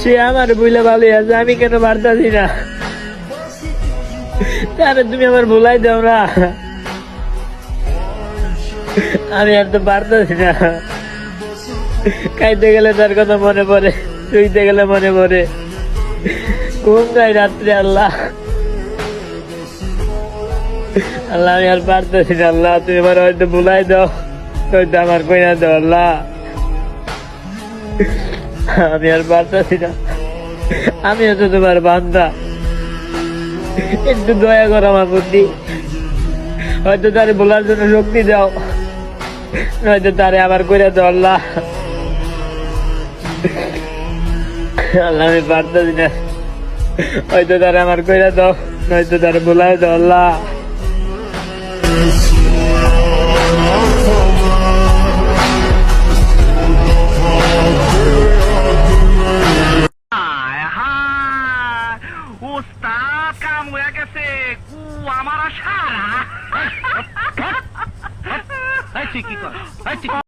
সে আমার বুঝলে ভালো আছে, আমি কেন পারতাছি না? তাহলে তুমি আমার ভুলাই দাও না। আমি আর তো পারতাছি না। খাইতে গেলে তার কথা মনে পড়ে, শুইতে গেলে মনে পড়ে। ঘুম যায় রাত্রে, আল্লাহ। আল্লাহ, আমি আর পারতেছি না, আল্লাহ। তুমি আমার হয়তো ভুলাই দাও, হয়তো আমার কইনা দাও, আল্লাহ। আমি আর পারতেছি না। আমি হচ্ছে তোমার বান্দা একটু দয়া করো আমার প্রতি। হয়তো তারে বলার জন্য শক্তি দাও। নয়তো তারে আবার করে দাও, আল্লাহ। আমি পারতেছি না। হয়তো তারে আমার কইরা দাও, নয়তো তারে বলাই দাও উস্তাদ কাম হয়ে গেছে কু আমার সারা কি কর